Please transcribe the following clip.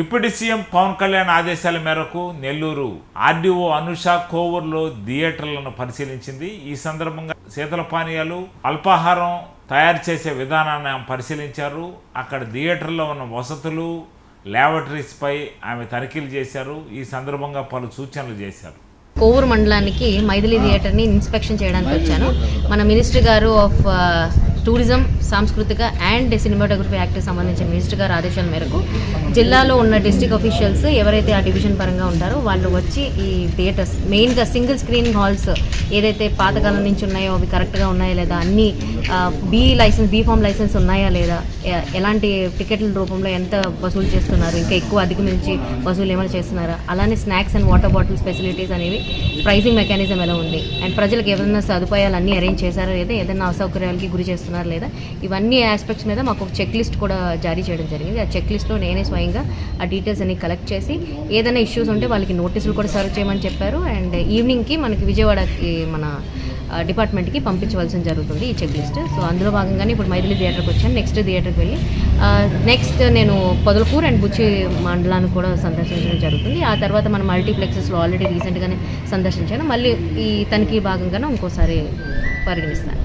Deputy CM Pawan Kalyan ఆదేశాల మేరకు Nellore RDO Anusha కోవూర్లో థియేటర్లను పరిశీలించింది. ఈ సందర్భంగా శీతల పానీయాలు అల్పాహారం తయారు చేసే విధానాన్ని ఆమె పరిశీలించారు. అక్కడ థియేటర్లో ఉన్న వసతులు ల్యాబొటరీస్పై ఆమె తనిఖీలు చేశారు. ఈ సందర్భంగా పలు సూచనలు చేశారు. కోవూరు మండలానికి మైథిలి థియేటర్ని ఇన్స్పెక్షన్ చేయడానికి వచ్చాను. మన మినిస్టర్ గారు ఆఫ్ టూరిజం సాంస్కృతిక అండ్ సినిమాటోగ్రఫీ యాక్ట్కి సంబంధించిన మినిస్టర్ గారు ఆదేశాల మేరకు జిల్లాలో ఉన్న డిస్ట్రిక్ట్ అఫీషియల్స్ ఎవరైతే ఆ డివిజన్ పరంగా ఉంటారో వాళ్ళు వచ్చి ఈ థియేటర్స్ మెయిన్గా సింగిల్ స్క్రీన్ హాల్స్ ఏదైతే పాతకాలం నుంచి ఉన్నాయో అవి కరెక్ట్గా ఉన్నాయా లేదా అన్ని B license B form license ఉన్నాయా లేదా ఎలాంటి టికెట్ల రూపంలో ఎంత వసూలు చేస్తున్నారు ఇంకా ఎక్కువ అధిగమించి వసూలు ఏమైనా చేస్తున్నారా అలానే snacks and water bottles facilities అనేవి ప్రైసింగ్ మెకానిజం ఎలా ఉంది అండ్ ప్రజలకు ఏదైనా సదుపాయాలు అన్నీ అరేంజ్ చేశారా లేదా ఏదైనా అసౌకర్యాలకి గురి చేస్తున్నారు? లేదా? ఇవన్నీ ఆస్పెక్ట్స్ మీద మాకు ఒక చెక్ లిస్ట్ కూడా జారీ చేయడం జరిగింది. ఆ చెక్ లిస్ట్లో నేనే స్వయంగా ఆ డీటెయిల్స్ అన్ని కలెక్ట్ చేసి ఏదైనా ఇష్యూస్ ఉంటే వాళ్ళకి నోటీసులు కూడా సర్వ్ చేయమని చెప్పారు. అండ్ ఈవినింగ్కి మనకి విజయవాడకి మన డిపార్ట్మెంట్కి పంపించవలసిన జరుగుతుంది ఈ చెక్ లిస్ట్ సో అందులో భాగంగానే ఇప్పుడు మైథిలి థియేటర్కి వచ్చాను. నెక్స్ట్ థియేటర్కి వెళ్ళి నెక్స్ట్ నేను పొదలకూరు అండ్ బుచ్చి మండలాన్ని కూడా సందర్శించడం జరుగుతుంది. ఆ తర్వాత మన మల్టీప్లెక్సెస్లో ఆల్రెడీ రీసెంట్గానే సందర్శించాను. మళ్ళీ ఈ తనిఖీ భాగంగానే ఇంకోసారి పరిగణిస్తాను.